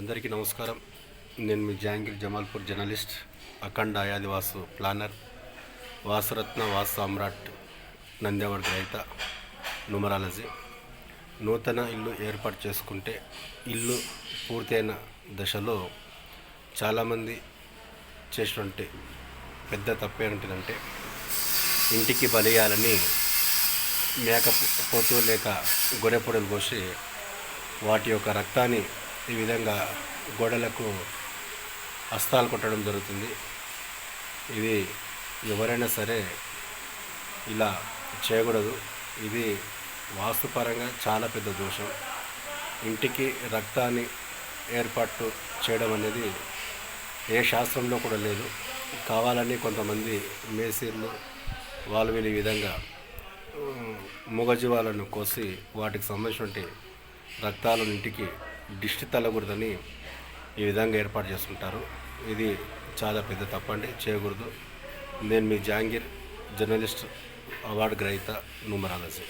అందరికీ నమస్కారం. నేను మీ జాంగీర్ జమాల్పూర్ జర్నలిస్ట్ అఖండ ఆయాదివాసు ప్లానర్ వాసురత్న వాసు సామ్రాట్ నంద్యావడ్ గ్రహీత న్యూమరాలజీ నూతన ఇల్లు ఏర్పాటు చేసుకుంటే ఇల్లు పూర్తయిన దశలో చాలామంది చేసినటువంటి పెద్ద తప్పు ఏంటిదంటే ఇంటికి బలియాలని మేక పోతూ లేక గొర్రెపొడలు పోసి వాటి యొక్క రక్తాన్ని ఈ విధంగా గోడలకు హస్తాలు కొట్టడం జరుగుతుంది. ఇది ఎవరైనా సరే ఇలా చేయకూడదు. ఇది వాస్తుపరంగా చాలా పెద్ద దోషం. ఇంటికి రక్తాన్ని ఏర్పాటు చేయడం అనేది ఏ శాస్త్రంలో కూడా లేదు. కావాలని కొంతమంది మేసీర్లు వాళ్ళు వీళ్ళ విధంగా మూగజీవాలను కోసి వాటికి సంబంధించినటువంటి రక్తాలను ఇంటికి దిష్టి తల్లకూడదని ఈ విధంగా ఏర్పాటు చేసుకుంటారు ఇది చాలా పెద్ద తప్పండి చేయకూడదు. నేను మీ జాంగీర్ జర్నలిస్ట్ అవార్డు గ్రహీత నుమరాలజీ.